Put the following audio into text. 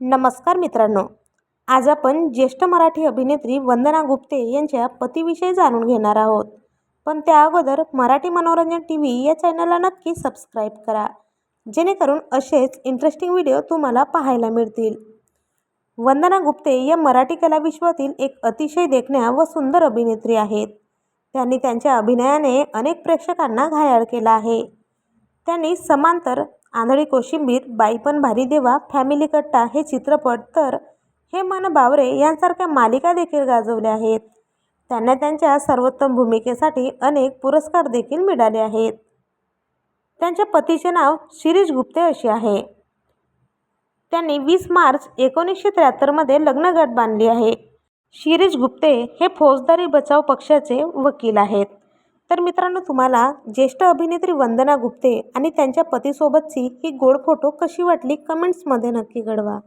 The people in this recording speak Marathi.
नमस्कार मित्रांनो. आज आपण ज्येष्ठ मराठी अभिनेत्री वंदना गुप्ते यांच्या पतीविषयी जाणून घेणार आहोत. पण त्या अगोदर मराठी मनोरंजन टी व्ही या चॅनलला नक्की सबस्क्राईब करा. जेणेकरून असेच इंटरेस्टिंग व्हिडिओ तुम्हाला पाहायला मिळतील. वंदना गुप्ते या मराठी कलाविश्वातील एक अतिशय देखण्या व सुंदर अभिनेत्री आहेत. त्यांनी त्यांच्या अभिनयाने अनेक प्रेक्षकांना घायाळ केला आहे. त्यांनी समांतर आंधळी कोशिंबीर बाई पण भारी देवा फॅमिली कट्टा हे चित्रपट. तर हे मन बावरे यांसारख्या मालिका देखील गाजवल्या आहेत. त्यांना त्यांच्या सर्वोत्तम भूमिकेसाठी अनेक पुरस्कार देखील मिळाले आहेत. त्यांच्या पतीचे नाव शिरीष गुप्ते असे आहे. त्यांनी वीस मार्च एकोणीसशे त्र्याहत्तरमध्ये लग्नगाठ बांधली आहे. शिरीष गुप्ते हे फौजदारी बचाव पक्षाचे वकील आहेत. तर मित्रांनो तुम्हाला ज्येष्ठ अभिनेत्री वंदना गुप्ते आणि त्यांच्या पतीसोबतची ही गोड फोटो कशी वाटली कमेंट्समध्ये नक्की कळवा.